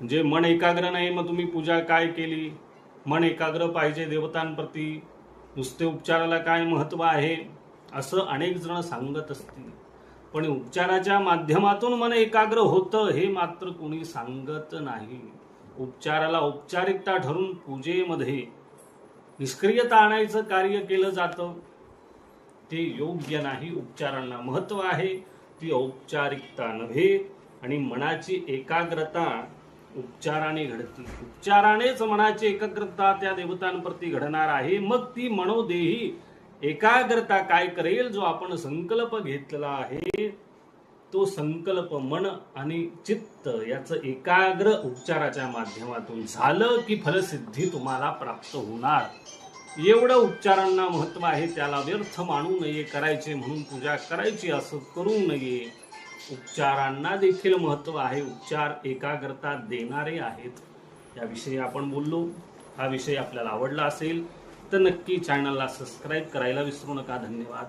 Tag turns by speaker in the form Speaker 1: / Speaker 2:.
Speaker 1: म्हणजे मन एकाग्र नाही मग तुम्ही पूजा काय केली? मन एकाग्र पाहिजे देवतांप्रती. नुसते उपचाराला काय महत्त्व आहे? असं अनेक जण सांगत असतील. पण उपचाराच्या माध्यमातून मन एकाग्र होतं हे मात्र कोणी सांगत नाही. उपचाराला औपचारिकता ठरून पूजेमध्ये निष्क्रियता आणायचं कार्य केलं जातं. ते योग्य नाही उपचारांना महत्त्व आहे. ती औपचारिकता नव्हे आणि मनाची एकाग्रता उपचाराने घडतील उपचारानेच मनाची एकाग्रता त्या देवतांप्रती घडणार आहे. मग ती मनोदेही एकाग्रता काय करेल जो आपण संकल्प घेतलेला आहे तो संकल्प मन आणि चित्त याचं एकाग्र उपचाराच्या माध्यमातून झालं की फलसिद्धी तुम्हाला प्राप्त होणार. एवढं उपचारांना महत्त्व आहे त्याला व्यर्थ मानू नये करायचे म्हणून पूजा करायची असं करू नये. उपचारांना देखील महत्त्व आहे. उपचार एकाग्रता देणारे आहेत. याविषयी आपण बोललो. हा विषय आपल्याला आवडला असेल तर नक्की चॅनलला सबस्क्राईब करायला विसरू नका. धन्यवाद.